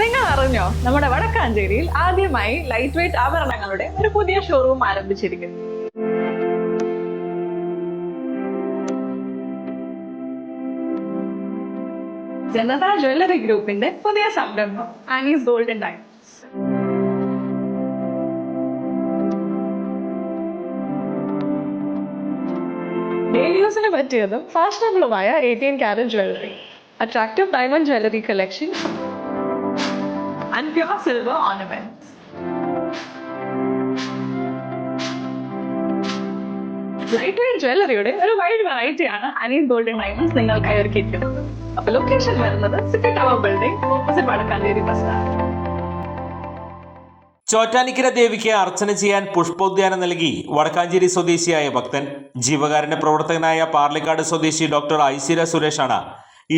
നിങ്ങൾ അറിഞ്ഞോ നമ്മുടെ വടക്കാഞ്ചേരിയിൽ ആദ്യമായി ലൈറ്റ് വെയിറ്റ് ആഭരണങ്ങളുടെ ഒരു പുതിയ ഷോറൂം ആരംഭിച്ചിരിക്കുന്നു. ജനത ജ്വല്ലറി ഗ്രൂപ്പിന്റെ പുതിയ സംരംഭം ആനീസ് ഗോൾഡൻ ഡയമണ്ട്സ്. ഡെയിലി പറ്റിയതും ഫാഷനബിളുമായ eighteen carat jewellery attractive diamond jewellery collection and pure silver ornaments. Light weight ജ്വല്ലറിയുടെ ഒരു വൈഡ് വെറൈറ്റിയാണ് അനീസ് ഗോൾഡൻ ഡയമണ്ട്സ് നിങ്ങൾക്കായി ഒരുക്കിയിരിക്കുന്നത് അപ്പൊ ലൊക്കേഷൻ വരുന്നത് city tower building opposite Vadakkanchery bus stand Chottanikkara ദേവിക്ക് അർച്ചന ചെയ്യാൻ പുഷ്പോദ്യാനം നൽകി വടക്കാഞ്ചേരി സ്വദേശിയായ ഭക്തൻ. ജീവകാരുണ്യ പ്രവർത്തകനായ പാർലിക്കാട് സ്വദേശി ഡോക്ടർ ഐശ്വര്യ സുരേഷാണ്.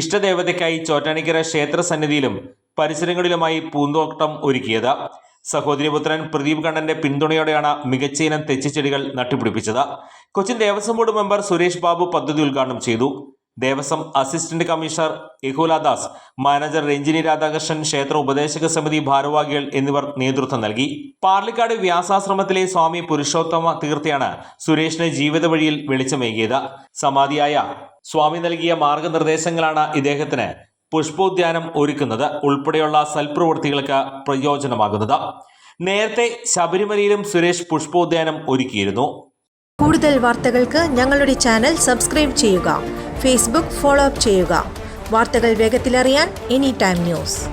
ഇഷ്ടദേവതയ്ക്കായി ചോറ്റാനിക്കര ക്ഷേത്ര സന്നിധിയിലും പരിസരങ്ങളിലുമായി പൂന്തോട്ടം ഒരുക്കിയത്. സഹോദരിപുത്രൻ പ്രദീപ് കണ്ണന്റെ പിന്തുണയോടെയാണ് മികച്ച ഇനം തെച്ചിച്ചെടികൾ നട്ടുപിടിപ്പിച്ചത്. കൊച്ചിൻ ദേവസ്വം ബോർഡ് മെമ്പർ സുരേഷ് ബാബു പദ്ധതി ഉദ്ഘാടനം ചെയ്തു. Devaswom assistant commissioner Yahoola Das manager Ranjini Radhakrishnan ക്ഷേത്ര ഉപദേശക സമിതി ഭാരവാഹികൾ എന്നിവർ നേതൃത്വം നൽകി. പാർലിക്കാട് വ്യാസാശ്രമത്തിലെ സ്വാമി പുരുഷോത്തമ തീർത്ഥയാണ് സുരേഷിന് ജീവിത വഴിയിൽ വെളിച്ചമേകിയത്. സമാധിയായ സ്വാമി നൽകിയ മാർഗനിർദ്ദേശങ്ങളാണ് ഇദ്ദേഹത്തിന് പുഷ്പോദ്യാനം ഒരുക്കുന്നത് ഉൾപ്പെടെയുള്ള സൽപ്രവൃത്തികൾക്ക് പ്രയോജനമാകുന്നത്. നേരത്തെ ശബരിമലയിലും സുരേഷ് പുഷ്പോദ്യാനം ഒരുക്കിയിരുന്നു. കൂടുതൽ വാർത്തകൾക്ക് ഞങ്ങളുടെ ചാനൽ സബ്സ്ക്രൈബ് ചെയ്യുക. ഫേസ്ബുക്ക് ഫോളോ അപ്പ് ചെയ്യുക. വാർത്തകൾ വേഗത്തിലറിയാൻ എനി ടൈം ന്യൂസ്.